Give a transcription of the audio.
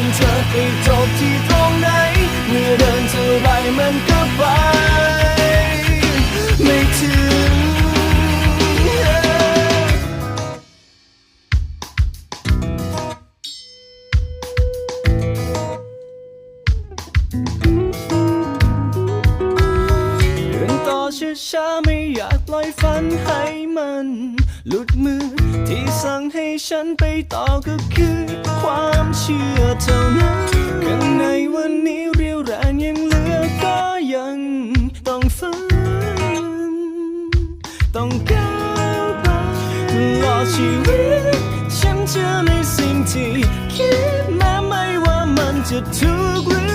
มันเธอไปจบที่ตรงไหน เมื่อเดินเท่าไรมันก็ไป ไม่ถึง เดินต่อช้าๆไม่อยากปล่อยฝันให้มัน หลุดมือที่สั่งให้ฉันไปต่อก็คือความเชื่อ ต้องฝืนต้องก้าวไปตลอดชีวิต ฉันเชื่อในสิ่งที่คิดแม้ไม่ว่ามันจะถูกหรือ